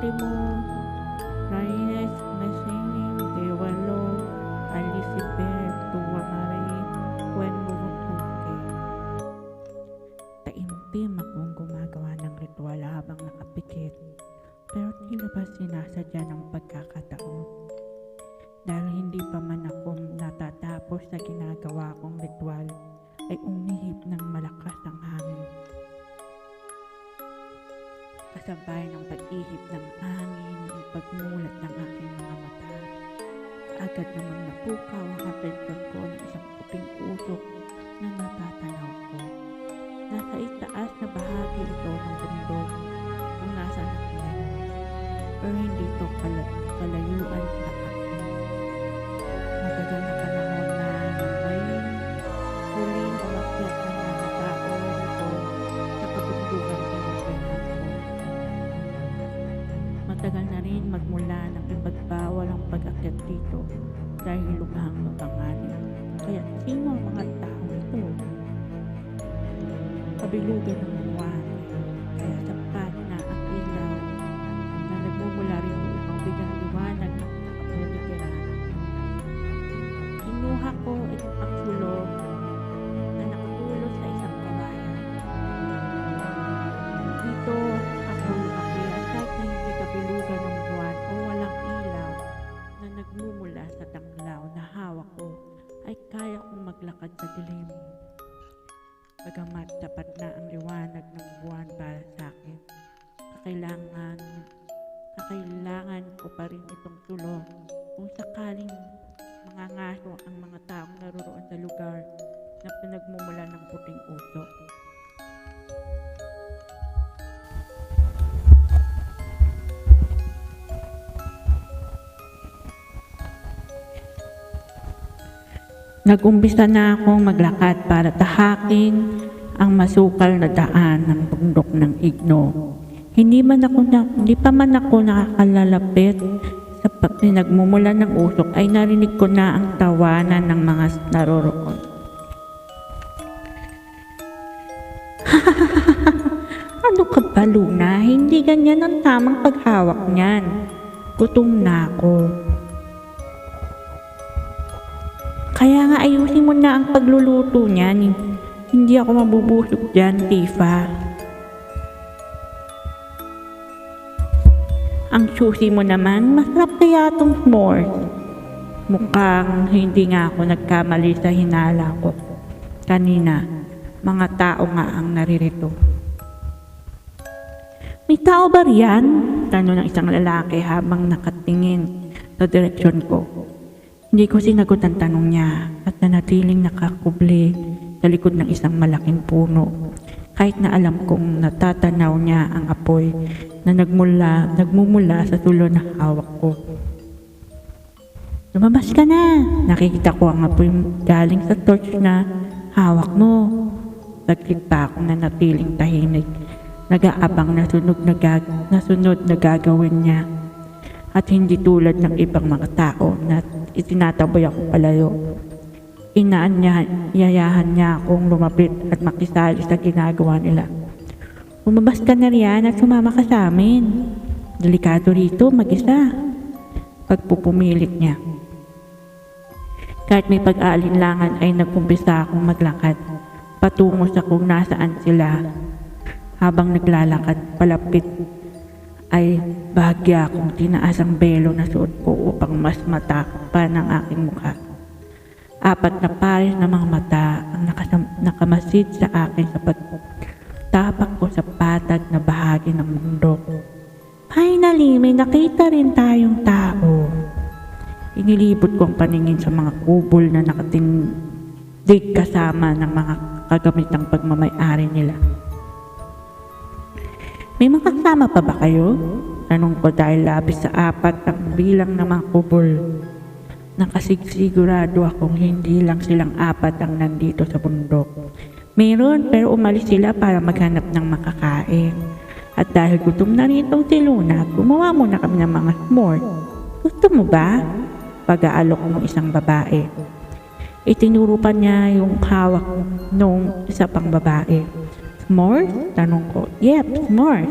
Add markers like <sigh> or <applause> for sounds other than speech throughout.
Vincritimo raines mesinim devalo alisiper tuwamari kwen bumutuke. Taimtim akong gumagawa ng ritual habang nakapikit. Pero tila ba sinasadya ng pagkakataon? Dahil hindi pa man ako natatapos sa ginagawa kong ritual, ay umihip ng malakas ang hangin. Kasabay ng pag-ihip ng hangin ang pagmulat ng aking mga mata. Kaagad namang napukaw ang atensyon ko ibagbawal ang pag-akyat dito dahil lubhang mapanganib. Kaya sino ang mga tao ito? Kabilugan ng buwan, kaya sapat pa rin itong tulong kung sakaling mga ngaso ang mga taong naroroon sa lugar na pinagmumula ng puting usok. Nagumpisa na akong maglakad para tahakin ang masukal na daan ng bundok ng igno. Hindi man ako na, hindi pa man ako nakakalalapit sa pinagmumula ng usok ay narinig ko na ang tawanan ng mga naroroon. <laughs> ano ka ba, Luna? Hindi ganyan ang tamang paghawak niyan. Gutom na ako. Kaya nga ayusin mo na ang pagluluto niyan. Hindi ako mabubusog dyan, Tifa. Ang sushi mo naman, masarap kaya itong s'mores. Mukhang hindi nga ako nagkamali sa hinala ko. Kanina, mga tao nga ang naririto. May tao ba riyan? Tanong ng isang lalaki habang nakatingin sa direksyon ko. Hindi ko sinagot ang tanong niya at nanatiling nakakubli sa likod ng isang malaking puno. Kahit na alam kong natatanaw niya ang apoy na nagmula, nagmumula sa tulo na hawak ko. Lumabas ka na! Nakikita ko ang apoy galing sa torch na hawak mo. Saglit pa akong nanatiling tahimik. Nag-aabang na sunod na, gag- na sunod na gagawin niya. At hindi tulad ng ibang mga tao na itinataboy ako palayo. Inaan niya, yayahan niya akong lumapit at makisali sa ginagawa nila. Umabas ka na riyan at sumama ka sa amin. Delikado rito, mag-isa. Pagpupumilit niya. Kahit may pag-aalinlangan ay nagkumpisa akong maglakad patungo sa kung nasaan sila. Habang naglalakad palapit ay bahagya akong tinaas ang belo na suot ko upang mas matakpan ang aking mukha. Apat na pares na mga mata ang nakamasid sa akin sa pagtapak ko sa patag na bahagi ng mundo. Finally, may nakita rin tayong tao. Inilibot ko ang paningin sa mga kubol na nakatindig kasama ng mga kagamitang pagmamayari nila. May makasama pa ba kayo? Tanong ko dahil labis sa apat ang bilang ng mga kubol. Nakasigsigurado akong hindi lang silang apat ang nandito sa bundok. Meron pero umalis sila para maghanap ng makakain. At dahil gutom na rito si Luna, gumawa muna kami ng mga s'mores. Gusto mo ba? Pag-aalok ng isang babae. Itinuro pa niya yung hawak nung isa pang babae. S'mores? Tanong ko. Yep, s'mores.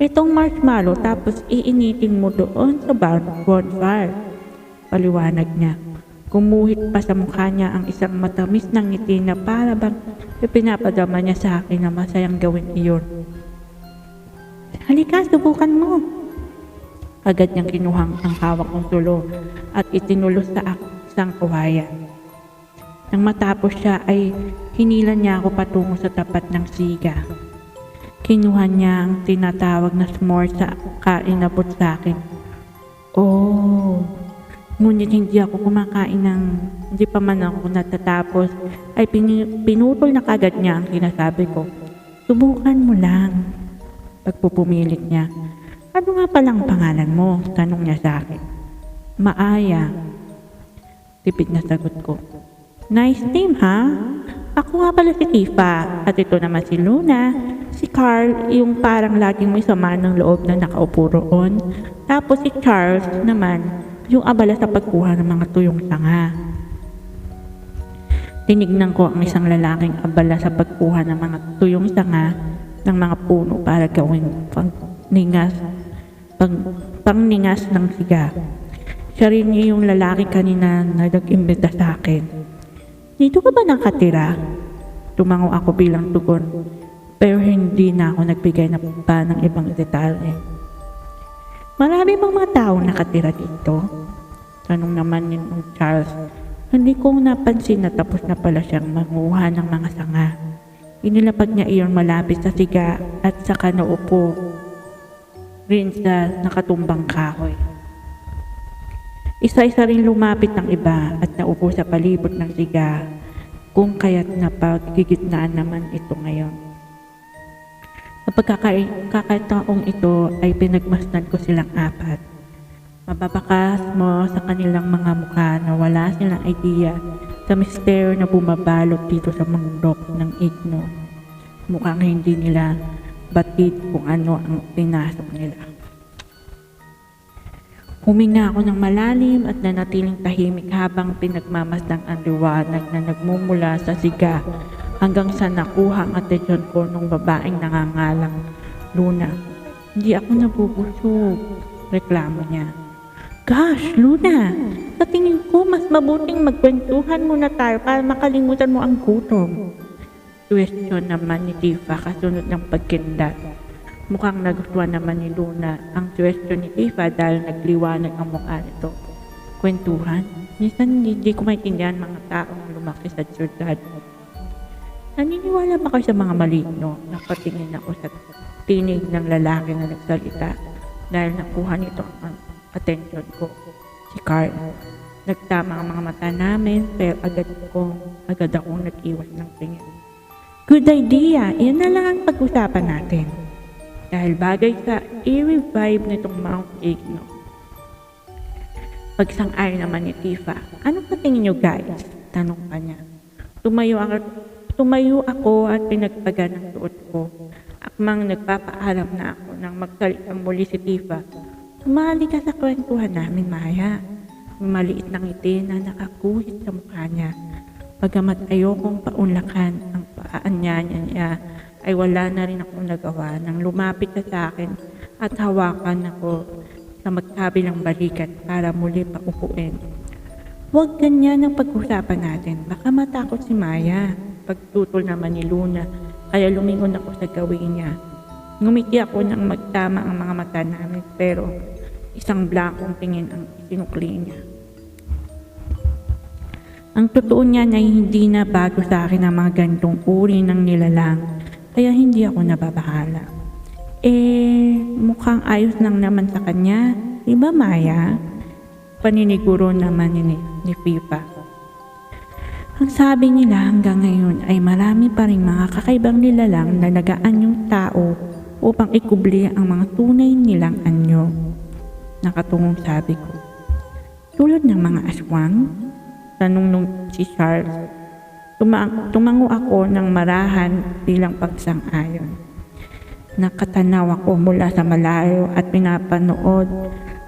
Itong marshmallow tapos iinitin mo doon sa bonfire. Paliwanag niya. Kumuhit pa sa mukha niya ang isang matamis ng ngiti na para bang ipinapadama niya sa akin na masayang gawin iyon. Halika, subukan mo. Agad niyang kinuhang ang hawak kong tulo at itinulos sa isang kawayan. Nang matapos siya ay hinila niya ako patungo sa tapat ng siga. Kinuha niya ang tinatawag na s'more sa kainabot sa akin. Oh, ngunit hindi ako kumakain ng hindi pa man ako natatapos ay pini- pinutol na kagad niya ang sinasabi ko. Subukan mo lang. Pagpupumilit niya. Ano nga palang pangalan mo? Tanong niya sa akin. Maaya. Tipid na sagot ko. Nice name ha? Ako nga pala si Tifa at ito naman si Luna. Si Carl, yung parang laging may sama ng loob na nakaupo roon. Tapos si Charles naman, yung abala sa pagkuha ng mga tuyong tanga. Tinignan ko ang isang lalaking abala sa pagkuha ng mga tuyong tanga ng mga puno para gawing pangningas, pang, pangningas ng siga. Siya rin yung lalaki kanina na nag-imbita sa akin. Dito ka ba nakatira? Tumango ako bilang tugon, pero hindi na ako nagbigay na pa ng ibang detalye. Marami bang mga tao nakatira dito? Tanong naman ni Charles. Hindi ko napansin na tapos na pala siyang manguha ng mga sanga. Inilapag niya iyon malapit sa siga at saka naupo rin sa nakatumbang kahoy. Isa-isa rin lumapit ng iba at naupo sa palibot ng siga kung kaya't napagigitnaan naman ito ngayon. Sa pagkakataong ito ay pinagmasdan ko silang apat. Mababakas mo sa kanilang mga mukha na wala silang idea sa misteryo na bumabalot dito sa mundok ng igno. Mukhang hindi nila batid kung ano ang pinasok nila. Huminga ako ng malalim at nanatiling tahimik habang pinagmamasdang ang liwanag na nagmumula sa siga hanggang sa nakuha ang atensyon ko ng babaeng nangangalang Luna. Hindi ako nabubusog, reklamo niya. Gosh, Luna, sa tingin ko mas mabuting magkwentuhan muna tayo para makalimutan mo ang gutom. Question naman ni Tifa kasunod ng pagkindat. Mukhang nagustuhan naman ni Luna ang question ni Tifa dahil nagliwanag ang mukha nito. Kwentuhan? Minsan hindi, ko maintindihan mga taong lumaki sa syudad. Naniniwala ba kayo sa mga maligno? Napatingin ako sa tinig ng lalaki na nagsalita dahil nakuha nito ang attention ko. Si Carl. Nagtama ang mga mata namin pero agad ko, agad akong nag-iwas ng tingin. Good idea! Iyan na lang ang pag-usapan natin. Dahil bagay sa eerie vibe nitong Mount Igno. Pagsang-ay naman ni Tifa, ano pa tingin nyo guys? Tanong pa niya. Tumayo ako, tumayo ako at pinagpaga ng suot ko. Akmang nagpapaalam na ako nang magsalita muli si Tifa. Sumali ka sa kwentuhan namin, Maya. May maliit na ngiti na nakakuhit sa mukha niya. Pagamat ayokong paunlakan ang paanyanya niya, ay wala na rin akong nagawa nang lumapit siya sa akin at hawakan ako sa magkabilang balikat para muli paupuin. Huwag ganyan ang pag-usapan natin. Baka matakot si Maya. Pagtutol naman ni Luna, kaya lumingon ako sa gawin niya. Ngumiti ako nang magtama ang mga mata namin pero isang blankong tingin ang sinukli niya. Ang totoo niya ay hindi na bago sa akin ang mga gantong uri ng nilalang kaya hindi ako nababahala. Eh, mukhang ayos lang naman sa kanya. Di ba, Maya? Paniniguro naman ni, ni Pipa. Ang sabi nila hanggang ngayon ay marami pa rin mga kakaibang nilalang na nagaan yung tao upang ikubli ang mga tunay nilang anyo. Nakatungong sabi ko. Tulad ng mga aswang? Tanong nung si Charles. Tuma- tumango ako ng marahan bilang pagsang-ayon. Nakatanaw ako mula sa malayo at pinapanood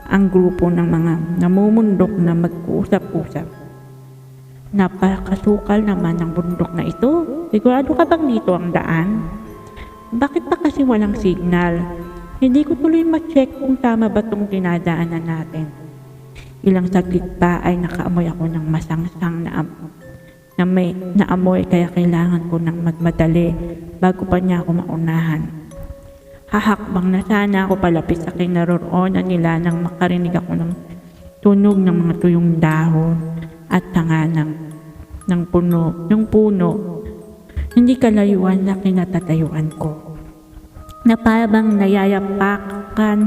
ang grupo ng mga namumundok na mag-uusap-usap. Napakasukal naman ng bundok na ito. Sigurado ka bang dito ang daan? Bakit pa kasi walang signal? Hindi ko tuloy ma-check kung tama ba itong dinadaanan natin. Ilang saglit pa ay nakaamoy ako ng masangsang na, am- na may naamoy kaya kailangan ko ng magmadali bago pa niya ako maunahan. Hahakbang na sana ako palapit sa kinaroroonan nila nang makarinig ako ng tunog ng mga tuyong dahon at tanga ng, ng puno, ng puno. Hindi kalayuan na kinatatayuan ko. Na parang nayayapakan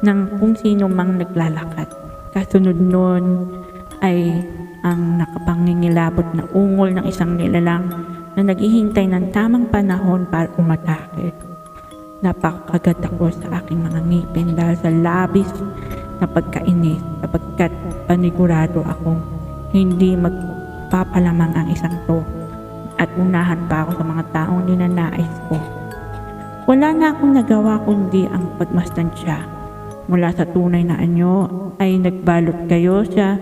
ng kung sino mang naglalakad. Kasunod nun ay ang nakapangingilabot na ungol ng isang nilalang na naghihintay ng tamang panahon para umatake. Napakagat ako sa aking mga ngipin dahil sa labis na pagkainis sapagkat panigurado akong hindi magpapalamang ang isang to at unahan pa ako sa mga taong ninanais ko. Wala na akong nagawa kundi ang pagmasdan siya. Mula sa tunay na anyo ay nagbalot kayo siya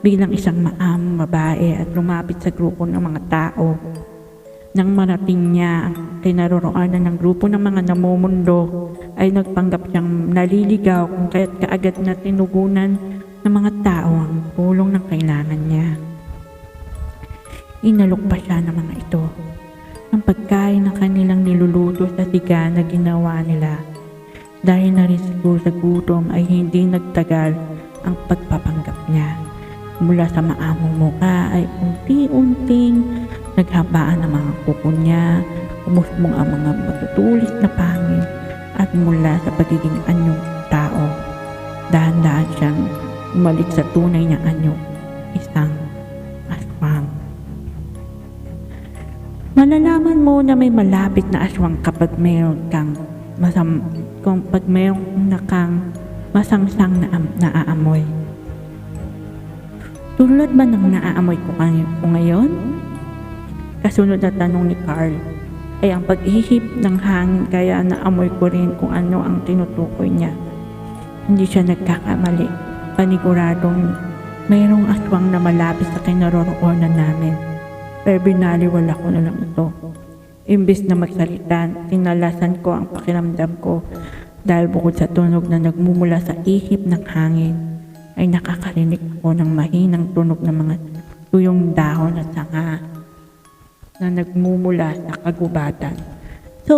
bilang isang maamong babae at lumapit sa grupo ng mga tao. Nang marating niya ang kinaroroonan ng grupo ng mga namumundo, ay nagpanggap siyang naliligaw kung kaya't kaagad na tinugunan ng mga tao ang tulong ng kailangan niya. Inalok pa siya ng mga ito ng pagkain na kanilang niluluto sa siga na ginawa nila. Dahil na rin sa gutom ay hindi nagtagal ang pagpapanggap niya. Mula sa maamong muka ay unti-unting naghabaan ang mga kuko niya, umusbong ang mga matutulis na pangil at mula sa pagiging anyong tao. Dahan-dahan siyang umalik sa tunay niyang anyo, isang aswang. Malalaman mo na may malapit na aswang kapag mayroon kang masam kung pag mayroon na kang masangsang na am- naaamoy. Tulad ba ng naaamoy ko, ngayon? Kasunod na tanong ni Carl ay ang pag-ihip ng hangin kaya naamoy ko rin kung ano ang tinutukoy niya. Hindi siya nagkakamali. Paniguradong mayroong aswang na malapit sa kinaroroonan namin. Pero binaliwala ko na lang ito. Imbis na magsalita, tinalasan ko ang pakiramdam ko dahil bukod sa tunog na nagmumula sa ihip ng hangin, ay nakakarinig ako ng mahinang tunog ng mga tuyong dahon at sanga na nagmumula sa kagubatan. So,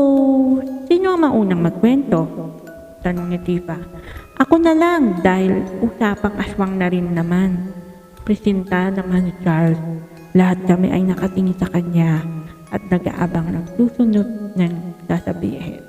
sino ang maunang magkwento? Tanong ni Tifa. Ako na lang dahil usapang aswang na rin naman. Presinta naman ni Charles. Lahat kami ay nakatingin sa kanya at nag-aabang ng susunod ng sasabihin.